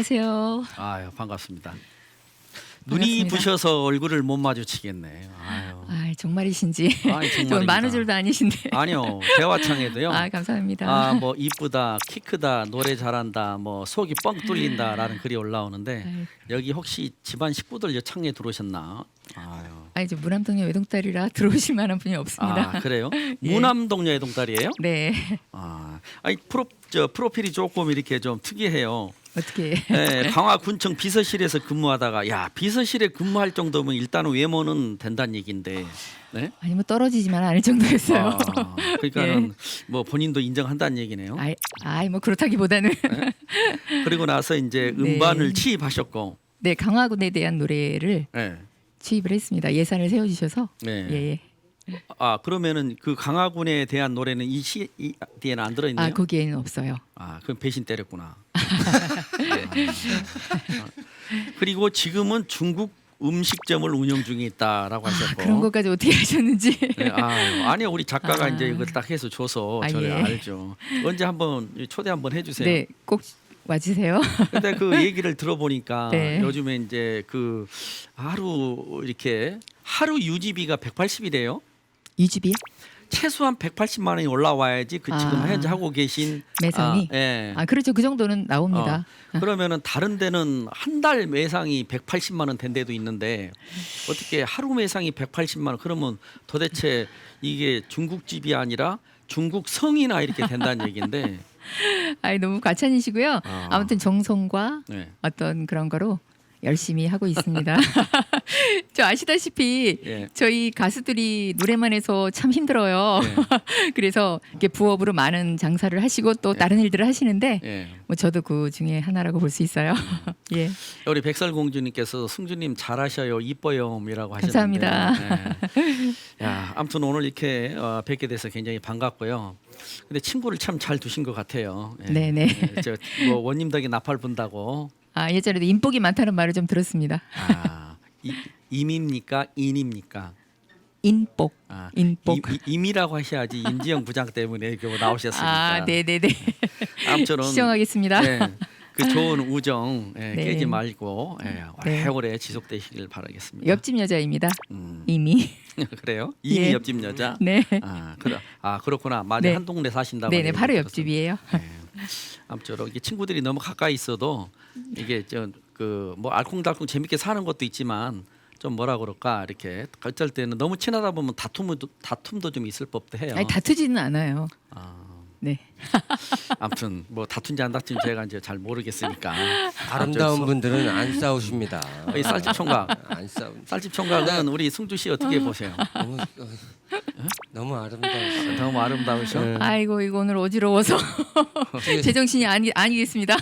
안녕하세요. 아유 반갑습니다. 눈이 반갑습니다. 부셔서 얼굴을 못 마주치겠네. 아유. 아 정말이신지 아이, 정말입니다. 정말 많은 줄도 아니신데. 아니요 대화창에도요. 아 감사합니다. 아 뭐 이쁘다, 키 크다, 노래 잘한다, 뭐 속이 뻥 뚫린다라는 글이 올라오는데 아유. 여기 혹시 집안 식구들 여 창에 들어오셨나? 아유. 아 이제 무남동네 외동딸이라 들어오실 만한 분이 없습니다. 아 그래요? 예. 무남동녀의 동딸이에요? 네 아, 아니 프로 저 프로필이 조금 이렇게 좀 특이해요. 어떻게? 네, 강화군청 비서실에서 근무하다가 야 비서실에 근무할 정도면 일단은 외모는 된다는 얘긴데. 네? 아니 뭐 떨어지지만 않을 정도였어요. 아, 그러니까는 뭐 본인도 인정한다는 얘기네요. 아이, 아이 뭐 그렇다기보다는 그리고 나서 이제 네. 음반을 취입하셨고, 네 강화군에 대한 노래를 네. 취입을 했습니다. 예산을 세워주셔서 네. 예, 예. 아 그러면은 그 강화군에 대한 노래는 이 CD에는 안 들어있네요. 아 거기에는 없어요. 아, 그럼 배신 때렸구나. 아. 그리고 지금은 중국 음식점을 운영 중에 있다라고 아, 하셨고. 그런 것까지 어떻게 하셨는지. 네, 아, 아니요 우리 작가가 아. 이제 이거 딱 해서 줘서 아, 저를 예. 알죠. 언제 한번 초대 한번 해주세요. 네, 꼭 와주세요. 근데 그 얘기를 들어보니까 네. 요즘에 이제 그 하루 이렇게 하루 유지비가 180이래요. 유집이요? 최소한 180만 원이 올라와야지 그 지금 아. 현재 하고 계신 매상이? 아, 예. 아 그렇죠. 그 정도는 나옵니다. 어, 그러면은 다른 데는 한 달 매상이 180만 원 된 데도 있는데 어떻게 하루 매상이 180만 원 그러면 도대체 이게 중국집이 아니라 중국 성이나 이렇게 된다는 얘기인데 아이 너무 과찬이시고요. 아. 아무튼 정성과 네. 어떤 그런 거로 열심히 하고 있습니다. 저 아시다시피 예. 저희 가수들이 노래만 해서 참 힘들어요. 네. 그래서 이렇게 부업으로 많은 장사를 하시고 또 다른 일들을 하시는데 예. 뭐 저도 그 중에 하나라고 볼 수 있어요. 예. 우리 백설공주님께서 승주님 잘하셔요 이뻐요이라고 하셨는데 감사합니다. 예. 야 아무튼 오늘 이렇게 어, 뵙게 돼서 굉장히 반갑고요. 근데 친구를 참 잘 두신 것 같아요. 예. 네네. 예, 저뭐 원님 덕에 나팔 분다고 아 예전에도 인복이 많다는 말을 좀 들었습니다. 아 이, 임입니까 인입니까? 인복. 아, 인복. 이, 이, 임이라고 하셔야지 임지영 부장 때문에 이렇게 나오셨으니까. 아 네 네 네. 아무쪼는 시정하겠습니다. 예, 그 좋은 우정 예, 네. 깨지 말고 예, 네. 오래오래 지속되시길 바라겠습니다. 옆집 여자입니다. 음, 이미. 그래요? 이미 예. 옆집 여자. 네. 아, 그래. 아 그렇구나. 많이 네. 한 동네 사신다고. 네네 얘기 바로 들었어요. 옆집이에요. 예. 아무쪼록 이게 친구들이 너무 가까이 있어도 이게 저그뭐 알콩달콩 재밌게 사는 것도 있지만 좀 뭐라 그럴까 이렇게 어쩔 때는 너무 친하다 보면 다툼도 다툼도 좀 있을 법도 해요. 아니 다투지는 않아요. 아, 네. 아무튼 뭐 다툰지 안 다툰지 제가 이제 잘 모르겠으니까 아름다운 분들은 안 싸우십니다. 이 쌀집 총각 안 싸우. 쌀집 총각은 우리 승주 씨 어떻게 보세요? 너무 어, 너무 아름다우시죠. 너무 아름다우셔. 네. 아이고 이거 오늘 어지러워서 제정신이 아니 아니겠습니다.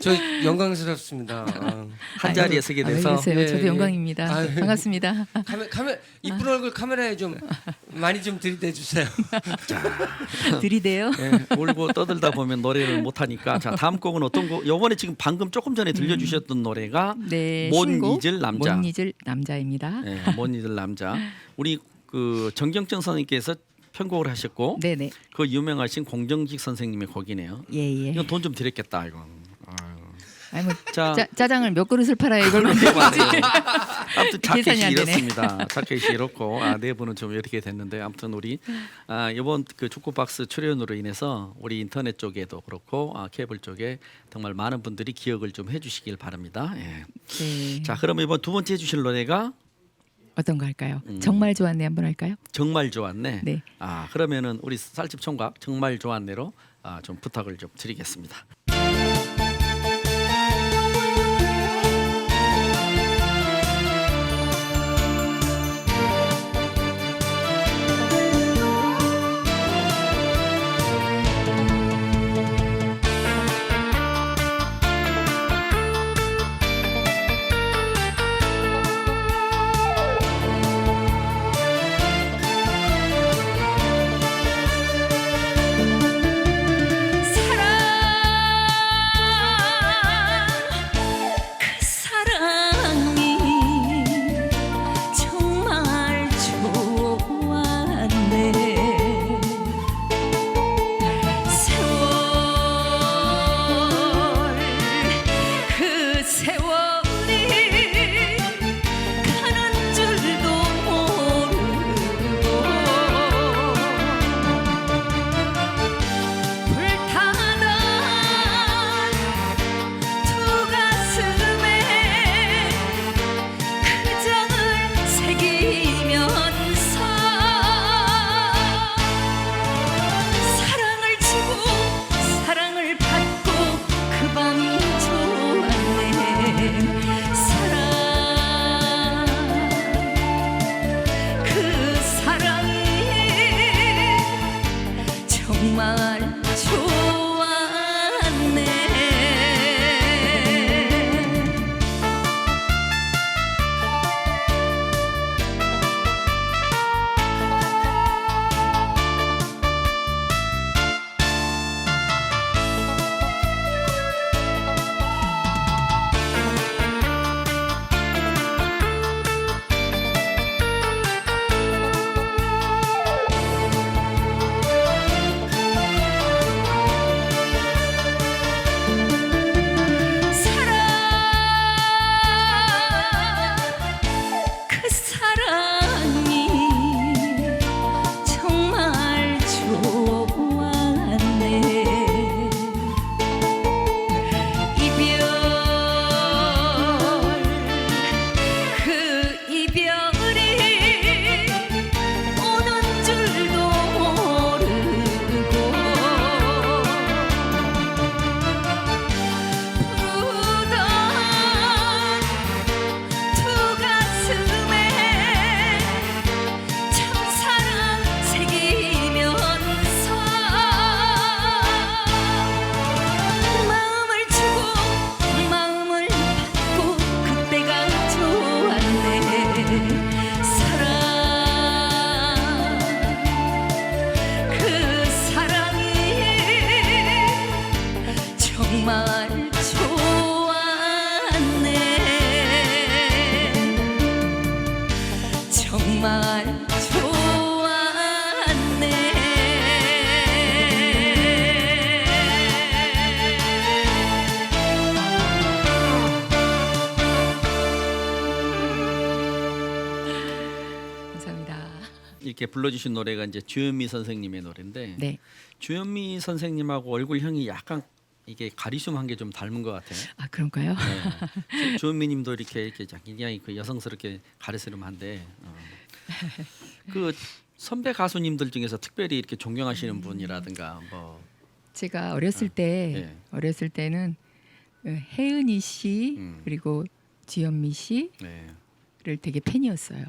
저 영광스럽습니다. 어. 한 자리에 서게 돼서. 예, 저도 예. 영광입니다. 아유. 반갑습니다. 카메 카메 이쁜 얼굴 카메라에 좀 많이 좀 들이대 주세요. 들이대요. 예, 울고 떠들다 보면 노래를 못 하니까 자 다음 곡은 어떤 곡? 요번에 지금 방금 조금 전에 들려주셨던 노래가 네. 못 신곡 잊을 남자. 못 잊을 남자입니다. 예, 못 잊을 남자. 우리 그 정경정 선생님께서 편곡을 하셨고 네네. 그 유명하신 공정직 선생님의 곡이네요. 예 예. 이건 돈 좀 드렸겠다 이건. 아니 뭐 자, 짜, 짜장을 몇 그릇을 팔아야 이걸 만들지. 아무튼 계산이 자켓이 안 되네. 이렇습니다. 자켓이 이렇고 아, 내부는 좀 이렇게 됐는데 아무튼 우리 아, 이번 그 축구 박스 출연으로 인해서 우리 인터넷 쪽에도 그렇고 아, 케이블 쪽에 정말 많은 분들이 기억을 좀 해주시길 바랍니다. 예. 네. 자, 그럼 이번 두 번째 해주실 노래가 어떤 거 할까요? 음. 정말 좋았네 한번 할까요? 정말 좋았네. 네. 아 그러면은 우리 쌀집 총각 정말 좋았네로 아, 좀 부탁을 좀 드리겠습니다. 이렇게 불러주신 노래가 이제 주현미 선생님의 노래인데 네. 주현미 선생님하고 얼굴형이 약간 이게 가리숨 한게 좀 닮은 것 같아요. 아 그런가요? 네. 주은미님도 이렇게 이렇게 굉장히 그 여성스럽게 가르스름한데 어. 그 선배 가수님들 중에서 특별히 이렇게 존경하시는 분이라든가 뭐 제가 어렸을 때 네. 어렸을 때는 어, 혜은이 씨 음. 그리고 지연미 씨를 네. 되게 팬이었어요.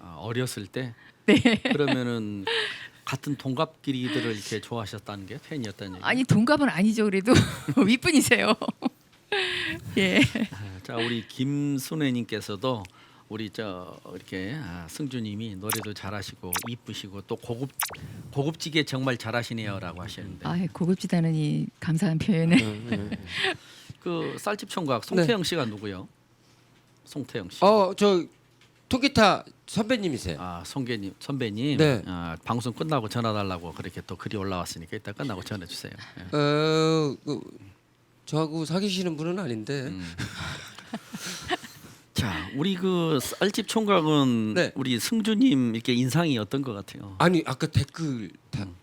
아, 어렸을 때 네. 그러면은 같은 동갑끼리들을 이렇게 좋아하셨다는 게 팬이었다는 얘기. 아니 동갑은 아니죠. 그래도 윗분이세요. 예. 아, 자 우리 김순애님께서도 우리 저 이렇게 아, 승주님이 노래도 잘하시고 이쁘시고 또 고급 고급지게 정말 잘하시네요라고 하시는데 아 고급지다는 감사한 표현을. 그 쌀집 총각 송태영 씨가 누구요? 송태영 씨. 어 저 통기타 선배님이세요. 아 송계님 선배님. 네. 아, 방송 끝나고 전화 달라고 그렇게 또 글이 올라왔으니까 이따 끝나고 전해 주세요. 예. 어, 그, 저하고 사귀시는 분은 아닌데. 음. 자 우리 그 쌀집 총각은 네. 우리 승주님 이렇게 인상이 어떤 것 같아요? 아니 아까 댓글 다, 음.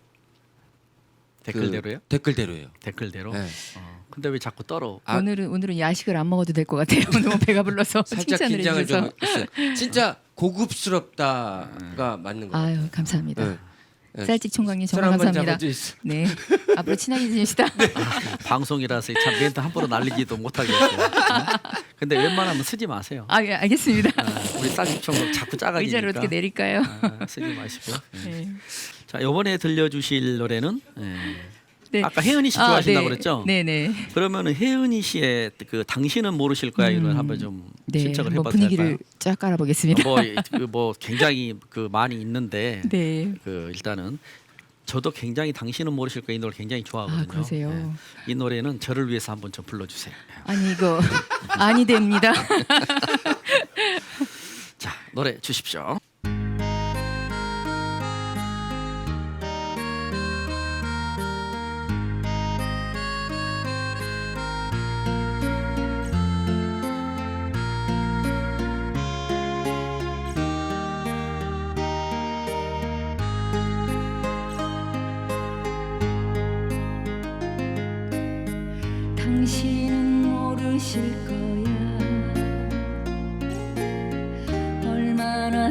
댓글대로요? 그, 댓글대로예요. 댓글대로. 네. 어, 근데 왜 자꾸 떨어? 아. 오늘은 오늘은 야식을 안 먹어도 될 것 같아요. 너무 배가 불러서 살짝 칭찬을 긴장을 해주셔서. 좀 했어요. 진짜 고급스럽다가 맞는 거. 아유 감사합니다. 네. 네. 쌀집 총각님 손 정말 감사합니다. 네 앞으로 친하게 지냅시다. 방송이라서 참 멘트 함부로 날리지도 못하겠어요. 응? 근데 웬만하면 쓰지 마세요. 아 예, 알겠습니다. 아, 우리 쌀집 총각 자꾸 작아지니까. 의자를 어떻게 내릴까요? 아, 쓰지 마시고요. 예. 네. 자 이번에 들려주실 노래는 예. 네. 아까 혜은이 씨 아, 좋아하신다 고 네. 그랬죠? 네네. 그러면은 혜은이 씨의 그 당신은 모르실 거야 이걸 음, 한번 좀 네. 신청을 한번 해봐도 분위기를 될까요? 쫙 깔아보겠습니다. 뭐, 그뭐 굉장히 그 많이 있는데 네. 그 일단은 저도 굉장히 당신은 모르실 거야 이 노래 굉장히 좋아하거든요. 아 그러세요. 예. 이 노래는 저를 위해서 한번 좀 불러주세요. 아니 이거 아니 됩니다. 자 노래 주십시오.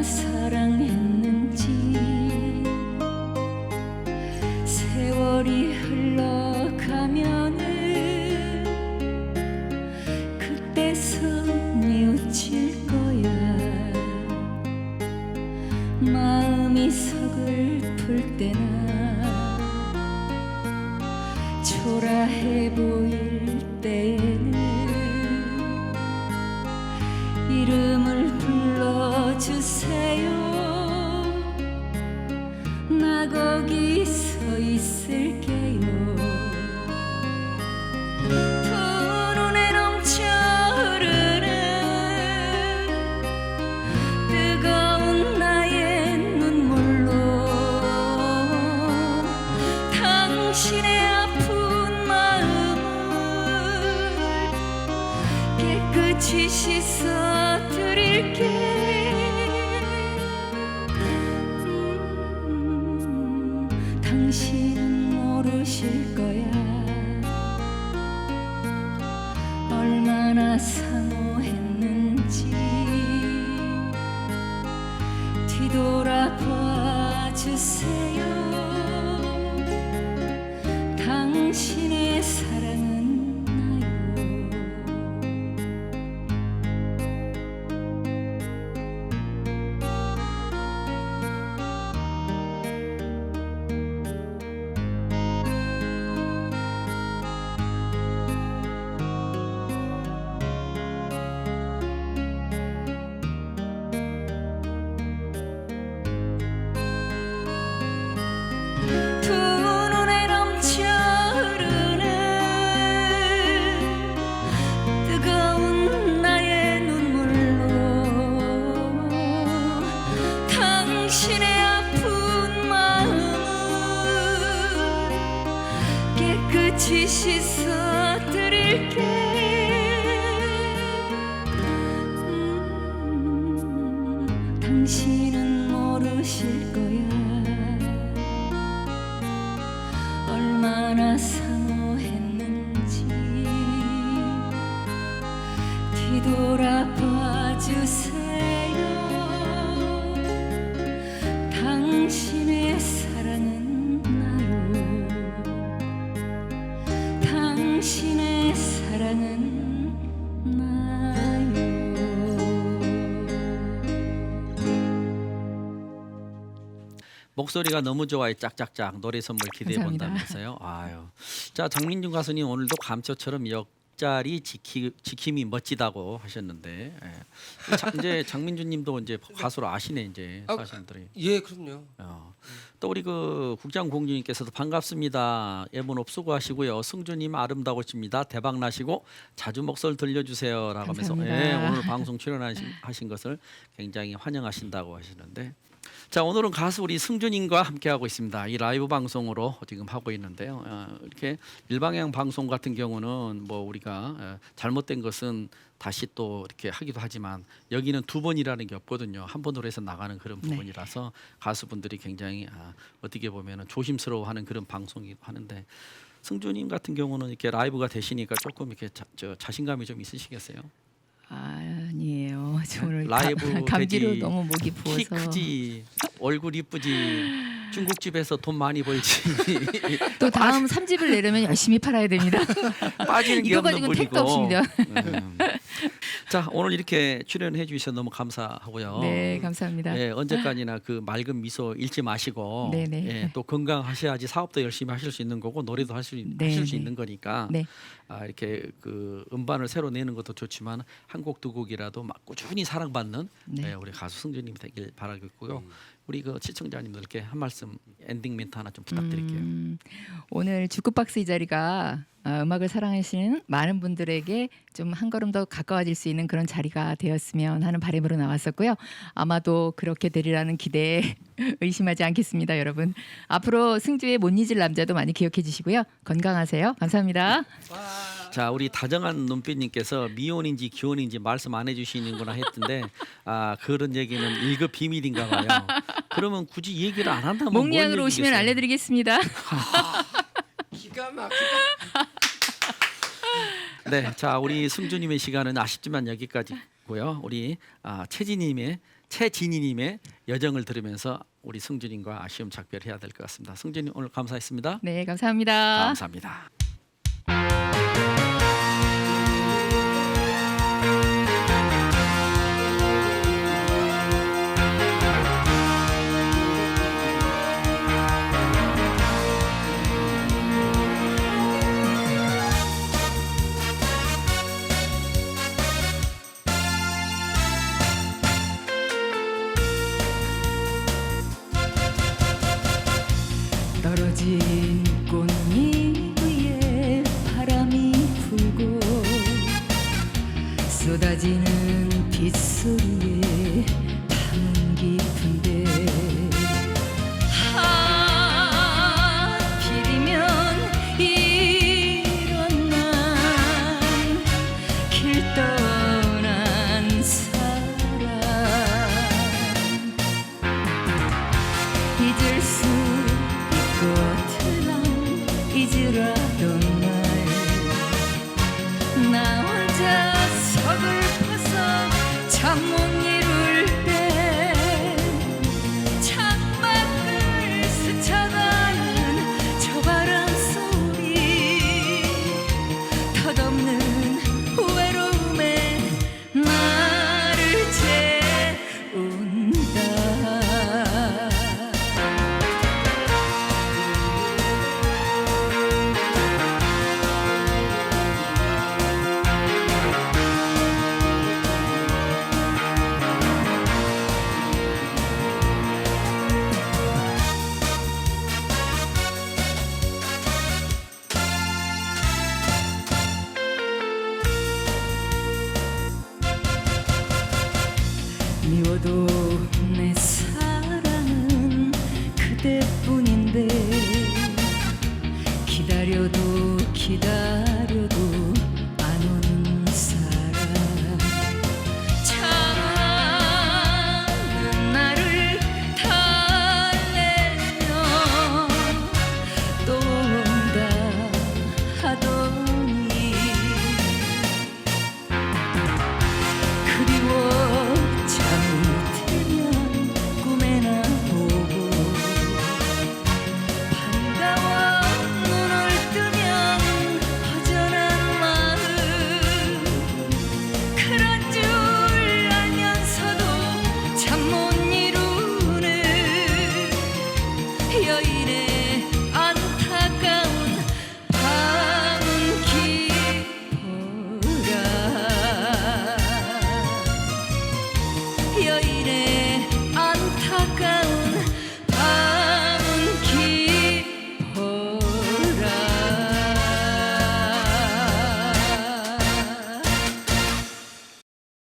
사랑 깨끗이 씻어 드릴게 목소리가 너무 좋아요. 짝짝짝 노래 선물 기대해 감사합니다. 본다면서요. 아유. 자 장민준 가수님 오늘도 감초처럼 역자리 지키, 지킴이 멋지다고 하셨는데 예. 자, 이제 장민준님도 이제 가수로 아시네 이제 아, 사람들이. 예, 그럼요. 어. 또 우리 그 국장 공주님께서도 반갑습니다. 예문 없수고 하시고요. 승주님 아름다우십니다. 대박 나시고 자주 목소리 들려주세요라고 하면서 감사합니다. 예, 오늘 방송 출연하신 하신 것을 굉장히 환영하신다고 하시는데 자 오늘은 가수 우리 승준님과 함께 하고 있습니다. 이 라이브 방송으로 지금 하고 있는데요. 어, 이렇게 일방향 방송 같은 경우는 뭐 우리가 어, 잘못된 것은 다시 또 이렇게 하기도 하지만 여기는 두 번이라는 게 없거든요. 한 번으로 해서 나가는 그런 네. 부분이라서 가수분들이 굉장히 아, 어떻게 보면은 조심스러워하는 그런 방송이 하는데 승주님 같은 경우는 이렇게 라이브가 되시니까 조금 이렇게 자, 저 자신감이 좀 있으시겠어요? 아니에요. 저 오늘 라이브 가- 감기로 되지, 너무 목이 부어서. 키 크지, 얼굴 이쁘지, 중국집에서 돈 많이 벌지 또 다음 삼집을 내려면 열심히 팔아야 됩니다. 빠지는 게 이거 없는 가지고 분이고. 택도 없습니다. 음. 자 오늘 이렇게 출연해 주셔서 너무 감사하고요. 네, 감사합니다. 예, 언제까지나 그 맑은 미소 잃지 마시고 네네. 예, 또 건강하셔야지 사업도 열심히 하실 수 있는 거고 노래도 할수 네, 하실 수 네. 있는 거니까 네. 아, 이렇게 그 음반을 새로 내는 것도 좋지만 한 곡 두 곡이라도 막 꾸준히 사랑받는 네. 예, 우리 가수 승준님 되길 바라겠고요. 우리 그 시청자님들께 한 말씀 엔딩 멘트 하나 좀 부탁드릴게요. 음, 오늘 주크박스 이 자리가 어, 음악을 사랑하시는 많은 분들에게 좀 한 걸음 더 가까워질 수 있는 그런 자리가 되었으면 하는 바람으로 나왔었고요. 아마도 그렇게 되리라는 기대에 의심하지 않겠습니다, 여러분. 앞으로 승주의 못 잊을 남자도 많이 기억해 주시고요. 건강하세요. 감사합니다. 자 우리 다정한 눈빛님께서 미혼인지 기혼인지 말씀 안 해주시는구나 했던데 아 그런 얘기는 1급 비밀인가 봐요. 그러면 굳이 얘기를 안 한다면 뭔 목리양으로 오시면 얘기겠어요? 알려드리겠습니다. 기가 막히다. 네, 자 우리 승주님의 시간은 아쉽지만 여기까지고요. 우리 아, 최진님의 최진희님의 여정을 들으면서 우리 승주님과 아쉬움 작별해야 될 것 같습니다. 승주님 오늘 감사했습니다. 네, 감사합니다. 감사합니다. 나 혼자 서글퍼서 잠못